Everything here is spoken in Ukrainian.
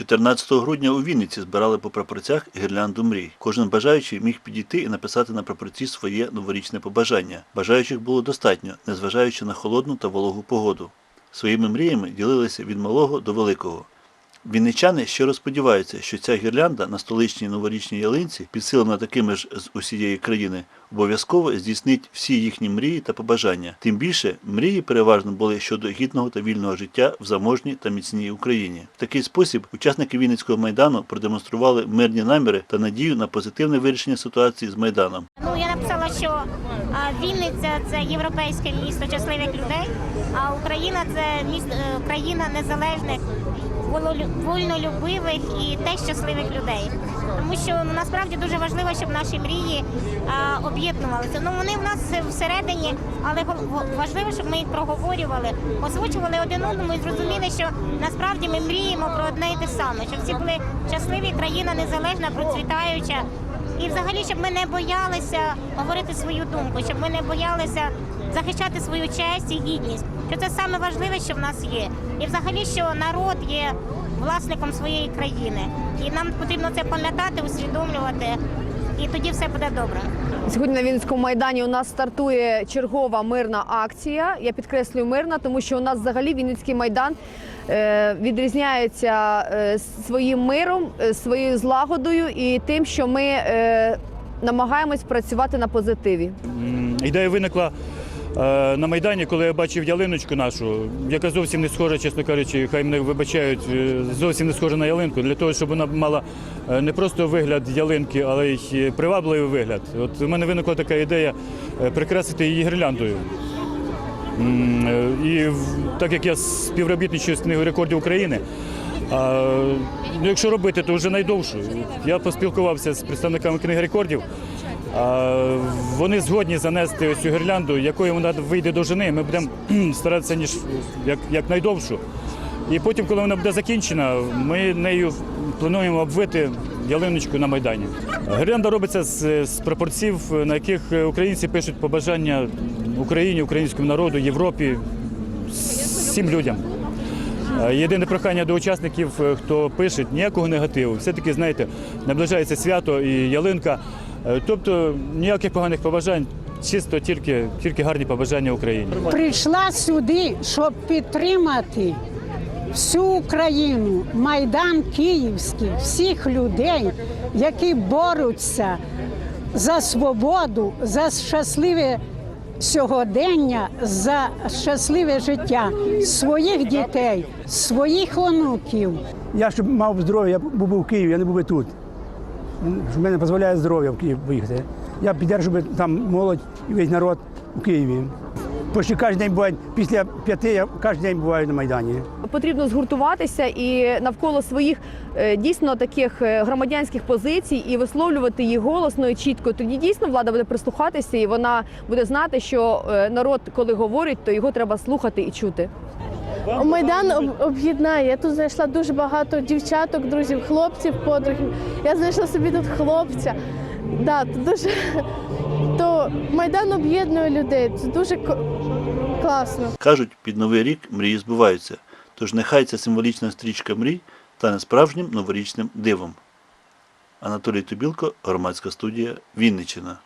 14 грудня у Вінниці збирали по прапорцях гірлянду мрій. Кожен бажаючий міг підійти і написати на прапорці своє новорічне побажання. Бажаючих було достатньо, незважаючи на холодну та вологу погоду. Своїми мріями ділилися від малого до великого. Вінничани щиро сподіваються, що ця гірлянда на столичній новорічній ялинці, підсилена такими ж з усієї країни, обов'язково здійснить всі їхні мрії та побажання. Тим більше мрії переважно були щодо гідного та вільного життя в заможній та міцній Україні. В такий спосіб учасники Вінницького майдану продемонстрували мирні наміри та надію на позитивне вирішення ситуації з майданом. Що а, Вінниця це європейське місто щасливих людей, а Україна це місто е, країна незалежних, вольнолюбивих і теж щасливих людей. Тому що ну, насправді дуже важливо, щоб наші мрії а, об'єднувалися. Ну вони в нас всередині, але важливо, щоб ми їх проговорювали, озвучували один одному і зрозуміли, що насправді ми мріємо про одне і те саме, щоб всі були щасливі, країна незалежна, процвітаюча. І взагалі, щоб ми не боялися говорити свою думку, щоб ми не боялися захищати свою честь і гідність. Що це саме важливе, що в нас є. І взагалі, що народ є власником своєї країни. І нам потрібно це пам'ятати, усвідомлювати, і тоді все буде добре. Сьогодні на Вінницькому майдані у нас стартує чергова мирна акція. Я підкреслюю мирна, тому що у нас взагалі Вінницький майдан е, відрізняється е, своїм миром, е, своєю злагодою і тим, що ми е, намагаємось працювати на позитиві. Ідея виникла на Майдані, коли я бачив ялиночку нашу, яка зовсім не схожа, чесно кажучи, хай мене вибачають, е, зовсім не схожа на ялинку, для того, щоб вона мала е, не просто вигляд ялинки, але й привабливий вигляд. От у мене виникла така ідея е, прикрасити її гірляндою. Е, І так як я співробітничаю з книгою рекордів України, а, ну, якщо робити, то вже найдовшу. Я поспілкувався з представниками книги рекордів. Вони згодні занести ось цю гірлянду, якою вона вийде до жени. Ми будемо старатися ніж як, як найдовшу. І потім, коли вона буде закінчена, ми нею плануємо обвити ялиночку на Майдані. Гірлянда робиться з, з прапорців, на яких українці пишуть побажання Україні, українському народу, Європі, всім людям. Єдине прохання до учасників, е, хто пише, ніякого негативу. Все-таки, знаєте, наближається свято і ялинка. Е, Тобто ніяких поганих побажань, чисто тільки, тільки гарні побажання Україні. прийшла сюди, щоб підтримати всю Україну, Майдан Київський, всіх людей, які борються за свободу, за щасливе сьогодення, за щасливе життя своїх дітей, своїх онуків. Я щоб мав здоров'я, я був би в Києві, я не був би тут. Що мене дозволяє здоров'я в Київ поїхати. Я би там молодь і весь народ у Києві. Почти кожен день буває, після п'яти я кожен день буваю на Майдані. Потрібно згуртуватися і навколо своїх е, дійсно таких е, громадянських позицій і висловлювати їх голосно і чітко. Тоді дійсно влада буде прислухатися, і вона буде знати, що е, народ, коли говорить, то його треба слухати і чути. Майдан об'єднає. Я тут знайшла дуже багато дівчаток, друзів, хлопців, подругів. Я знайшла собі тут хлопця. Да, то дуже то майдан об'єднує людей. Це дуже класно. Кажуть, під новий рік мрії збуваються. Тож нехай ця символічна стрічка мрій стане справжнім новорічним дивом. Анатолій Тубілко, громадська студія Вінниччина.